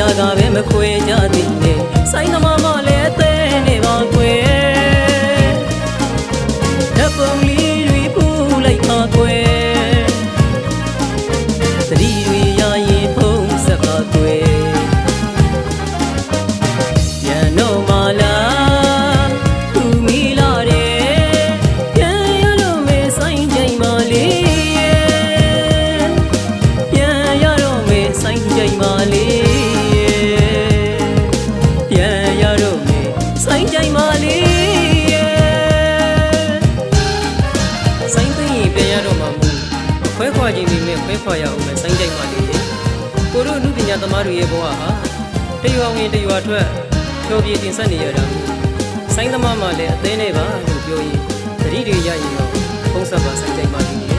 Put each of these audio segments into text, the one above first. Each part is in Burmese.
ကြကပဲမခွေကြသည်နဲ့ဆိုင်သမားမလ မဲခွာရအောင်ပဲစိုင်းကြိုက်မှနေတယ်ကိုတို့အမှုပညာသမားတွေရဲ့ဘဝဟာတရွာဝင်တရွာထွက်ဖျော်ဖြေတင်ဆက်နေရတာစိုင်းသမားမှလည်းအသေးနဲ့ပါလို့ပြောရင်သတိတွေရရင်တော့ဖုံးဆက်ပါစိုင်းကြိုက်မှနေ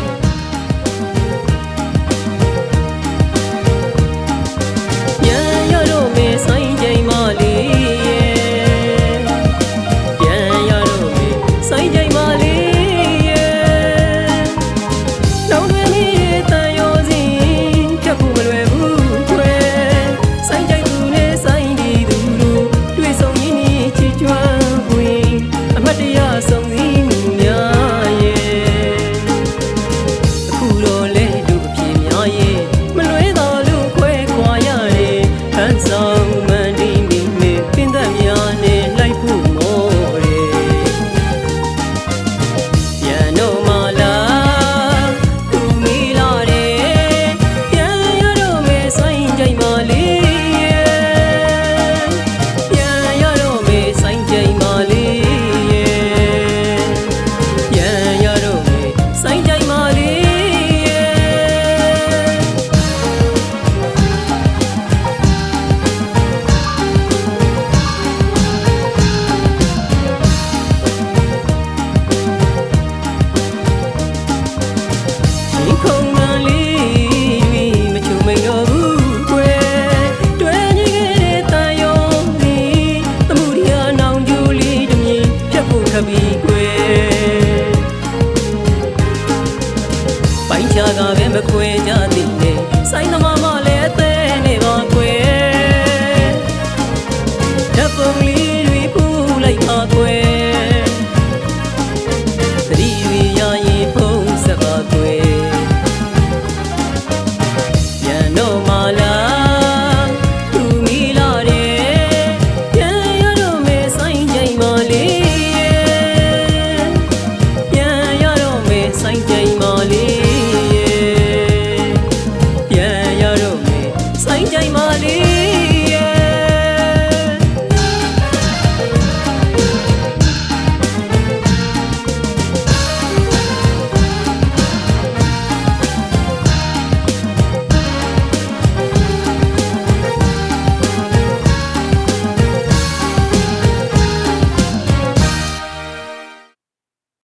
ချာကပဲမခွဲကြသည်နဲ့ဆိုင်သမား